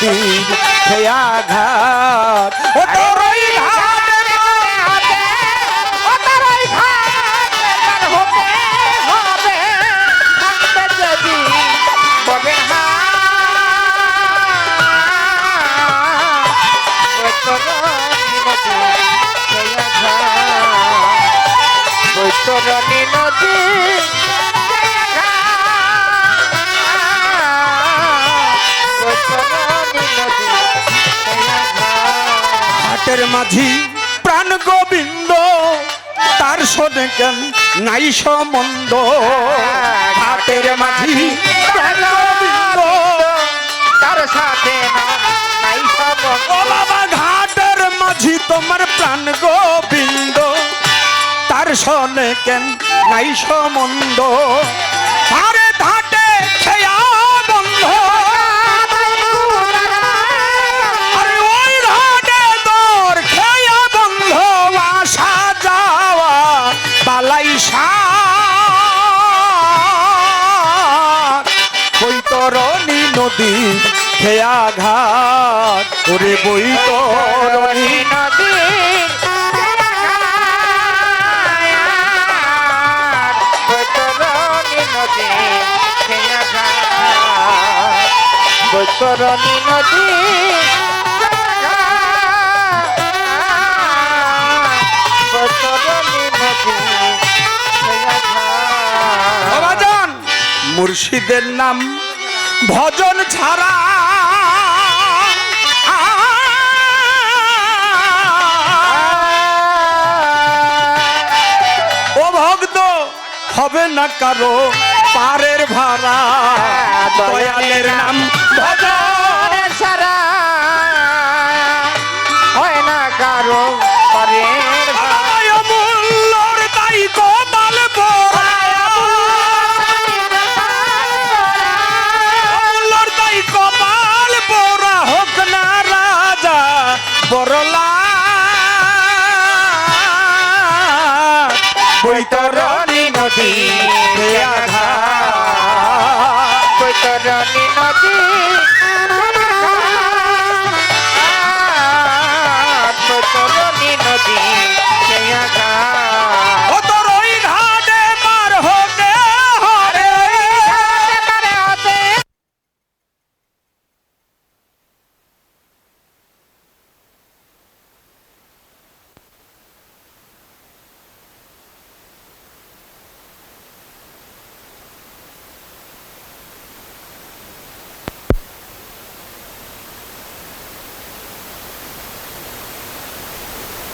নদীর তরই ঘাটের বৈতরণী নদী ঘাটের মাঝি প্রাণ গোবিন্দ, তার শোনে কেন নাই সম্বন্ধ? ঘাটের মাঝি গোবিন্দ, তার সাথে ঘাটের মাঝি তোমার প্রাণ গোবিন্দ, তার শোনে কেন নাই সম্বন্ধ? আরে ঘাটে বৈতরণী নদী খেয়া ঘাট ওরে নদী। বৈতরণী নদী বৈতরণী নদী মুর্শিদের নাম ভজন ছাড়া ও ভক্ত হবে না কারও পারের ভাড়া। দয়ালের নাম ভজন বরলা। বৈতরণী নদী বৈতরণী নদী